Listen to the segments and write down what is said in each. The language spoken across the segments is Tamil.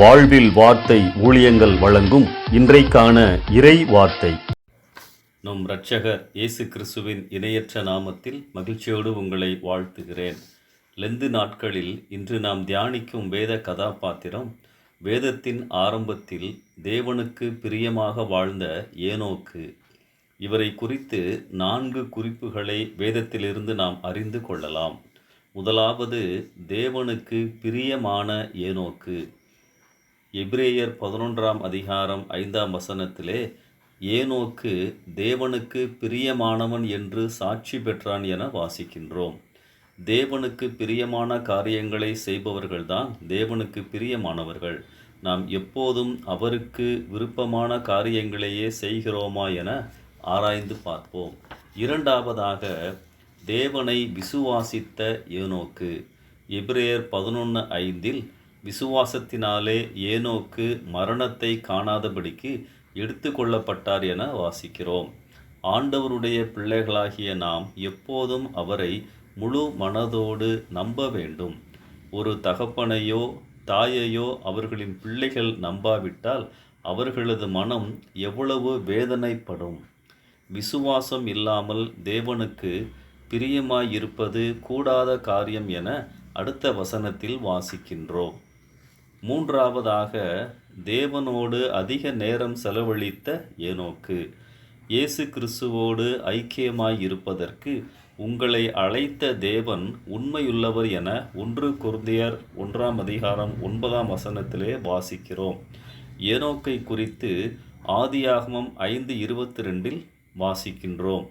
வாழ்வில் வார்த்தை ஊழியங்கள் வழங்கும் இன்றைக்கான இறை வார்த்தை. நம் இரட்சகர் இயேசு கிறிஸ்துவின் இணையற்ற நாமத்தில் மகிழ்ச்சியோடு உங்களை வாழ்த்துகிறேன். லெந்து நாட்களில் இன்று நாம் தியானிக்கும் வேத கதாபாத்திரம் வேதத்தின் ஆரம்பத்தில் தேவனுக்கு பிரியமாக வாழ்ந்த ஏனோக்கு. இவரை குறித்து நான்கு குறிப்புகளை வேதத்திலிருந்து நாம் அறிந்து கொள்ளலாம். முதலாவது தேவனுக்கு பிரியமான ஏனோக்கு. எபிரேயர் பதினொன்றாம் அதிகாரம் ஐந்தாம் வசனத்திலே ஏனோக்கு தேவனுக்கு பிரியமானவன் என்று சாட்சி பெற்றான் என வாசிக்கின்றோம். தேவனுக்கு பிரியமான காரியங்களை செய்பவர்கள்தான் தேவனுக்கு பிரியமானவர்கள். நாம் எப்போதும் அவருக்கு விருப்பமான காரியங்களையே செய்கிறோமா என ஆராய்ந்து பார்ப்போம். இரண்டாவதாக தேவனை விசுவாசித்த ஏனோக்கு. எபிரேயர் பதினொன்று ஐந்தில் விசுவாசத்தினாலே ஏனோக்கு மரணத்தை காணாதபடிக்கு எடுத்து கொள்ளப்பட்டார் என வாசிக்கிறோம். ஆண்டவருடைய பிள்ளைகளாகிய நாம் எப்போதும் அவரை முழு மனதோடு நம்ப வேண்டும். ஒரு தகப்பனையோ தாயையோ அவர்களின் பிள்ளைகள் நம்பாவிட்டால் அவர்களது மனம் எவ்வளவு வேதனைப்படும். விசுவாசம் இல்லாமல் தேவனுக்கு பிரியமாயிருப்பது கூடாத காரியம் என அடுத்த வசனத்தில் வாசிக்கின்றோம். மூன்றாவதாக தேவனோடு அதிக நேரம் செலவழித்த ஏனோக்கு இயேசு கிறிஸ்துவோடு ஐக்கியமாய் இருப்பதற்கு உங்களை அழைத்த தேவன் உண்மையுள்ளவர் என ஒன்று குருந்தியர் ஒன்றாம் அதிகாரம் ஒன்பதாம் வசனத்திலே வாசிக்கிறோம். ஏனோக்கை குறித்து ஆதியாகமம் ஐந்து இருபத்தி ரெண்டில் வாசிக்கின்றோம்.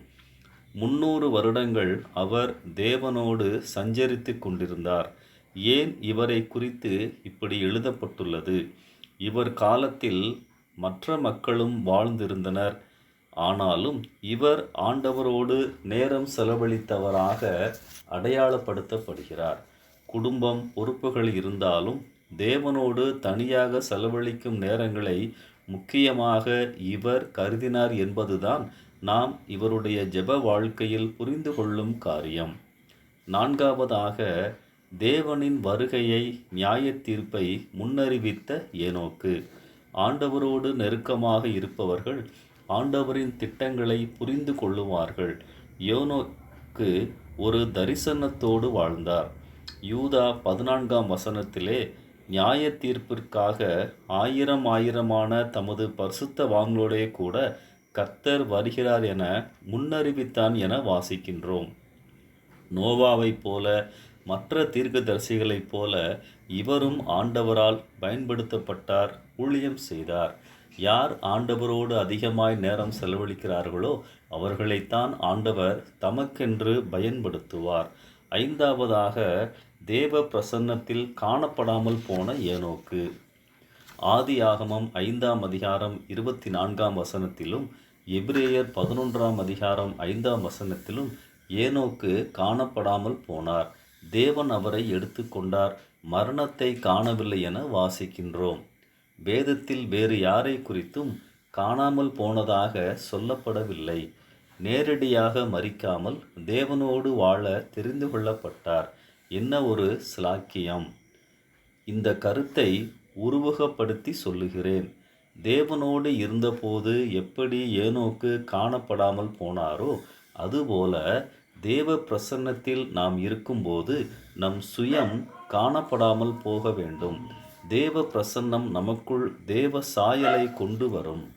முன்னூறு வருடங்கள் அவர் தேவனோடு சஞ்சரித்து கொண்டிருந்தார். ஏன் இவரை குறித்து இப்படி எழுதப்பட்டுள்ளது? இவர் காலத்தில் மற்ற மக்களும் வாழ்ந்திருந்தனர். ஆனாலும் இவர் ஆண்டவரோடு நேரம் செலவழித்தவராக அடையாளப்படுத்தப்படுகிறார். குடும்பம் பொறுப்புகள் இருந்தாலும் தேவனோடு தனியாக செலவழிக்கும் நேரங்களை முக்கியமாக இவர் கருதினார் என்பதுதான் நாம் இவருடைய ஜெப வாழ்க்கையில் புரிந்து கொள்ளும் காரியம். நான்காவதாக தேவனின் வருகையை நியாய தீர்ப்பை முன்னறிவித்த ஏனோக்கு. ஆண்டவரோடு நெருக்கமாக இருப்பவர்கள் ஆண்டவரின் திட்டங்களை புரிந்து கொள்ளுவார்கள். யோனோக்கு ஒரு தரிசனத்தோடு வாழ்ந்தார். யூதா பதினான்காம் வசனத்திலே நியாய தீர்ப்பிற்காக ஆயிரம் ஆயிரமான தமது பரிசுத்த வாங்களோடே கூட கர்த்தர் வருகிறார் என முன்னறிவித்தான் என வாசிக்கின்றோம். நோவாவைப் போல மற்ற தீர்க்கதரிசிகளைப் போல இவரும் ஆண்டவரால் பயன்படுத்தப்பட்டார் ஊழியம் செய்தார். யார் ஆண்டவரோடு அதிகமாய் நேரம் செலவழிக்கிறார்களோ அவர்களைத்தான் ஆண்டவர் தமக்கென்று பயன்படுத்துவார். ஐந்தாவதாக தேவ பிரசன்னத்தில் காணப்படாமல் போன ஏனோக்கு. ஆதி ஆகமம் ஐந்தாம் அதிகாரம் இருபத்தி நான்காம் வசனத்திலும் எபிரேயர் பதினொன்றாம் அதிகாரம் ஐந்தாம் வசனத்திலும் ஏனோக்கு காணப்படாமல் போனார். தேவன் அவரை எடுத்துக்கொண்டார் மரணத்தை காணவில்லை என வாசிக்கின்றோம். வேதத்தில் வேறு யாரை குறித்தும் காணாமல் போனதாக சொல்லப்படவில்லை. நேரடியாக மறிக்காமல் தேவனோடு வாழ தெரிந்து கொள்ளப்பட்டார். என்ன ஒரு சிலாக்கியம்? இந்த கருத்தை உருவகப்படுத்தி சொல்லுகிறேன். தேவனோடு இருந்தபோது எப்படி ஏனோக்கு காணப்படாமல் போனாரோ அதுபோல தேவ பிரசன்னத்தில் நாம் இருக்கும்போது நம் சுயம் காணப்படாமல் போக வேண்டும். தேவ பிரசன்னம் நமக்குள் தேவ சாயலை கொண்டு வரும்.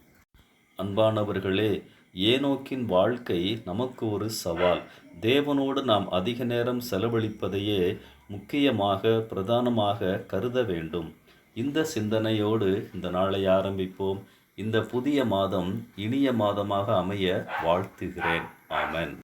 அன்பானவர்களே ஏனோக்கின் வாழ்க்கை நமக்கு ஒரு சவால். தேவனோடு நாம் அதிக நேரம் செலவழிப்பதையே முக்கியமாக பிரதானமாக கருத வேண்டும். இந்த சிந்தனையோடு இந்த நாளை ஆரம்பிப்போம். இந்த புதிய மாதம் இனிய மாதமாக அமைய வாழ்த்துகிறேன். ஆமன்.